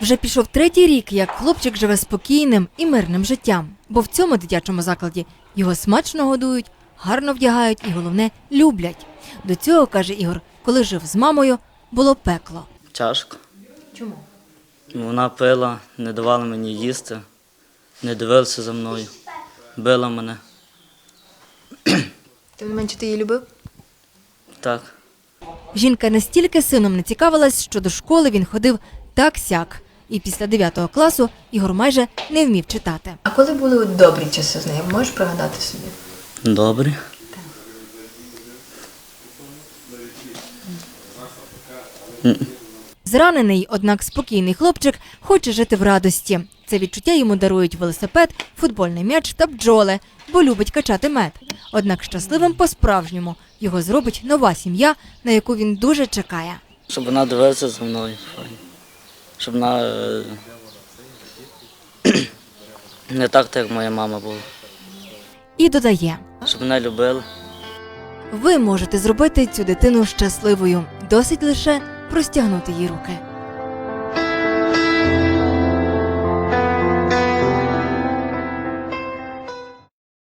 Вже пішов третій рік, як хлопчик живе спокійним і мирним життям, бо в цьому дитячому закладі його смачно годують, гарно вдягають і головне люблять. До цього каже Ігор, коли жив з мамою, було пекло. Тяжко. Чому? Вона пила, не давала мені їсти, не дивилася за мною, била мене. Тим не менше ти її любив? Так. Жінка настільки сином не цікавилась, що до школи він ходив так сяк. І після 9 класу Ігор майже не вмів читати. А коли були добрі часи з нею, можеш пригадати собі? Добре. Зранений, однак спокійний хлопчик хоче жити в радості. Це відчуття йому дарують велосипед, футбольний м'яч та бджоли, бо любить качати мед. Однак щасливим по-справжньому його зробить нова сім'я, на яку він дуже чекає. Щоб вона дивилася за мною. Щоб вона е, не так, так, як моя мама була. І додає: Щоб мене любили. ви можете зробити цю дитину щасливою. Досить лише простягнути їй руки.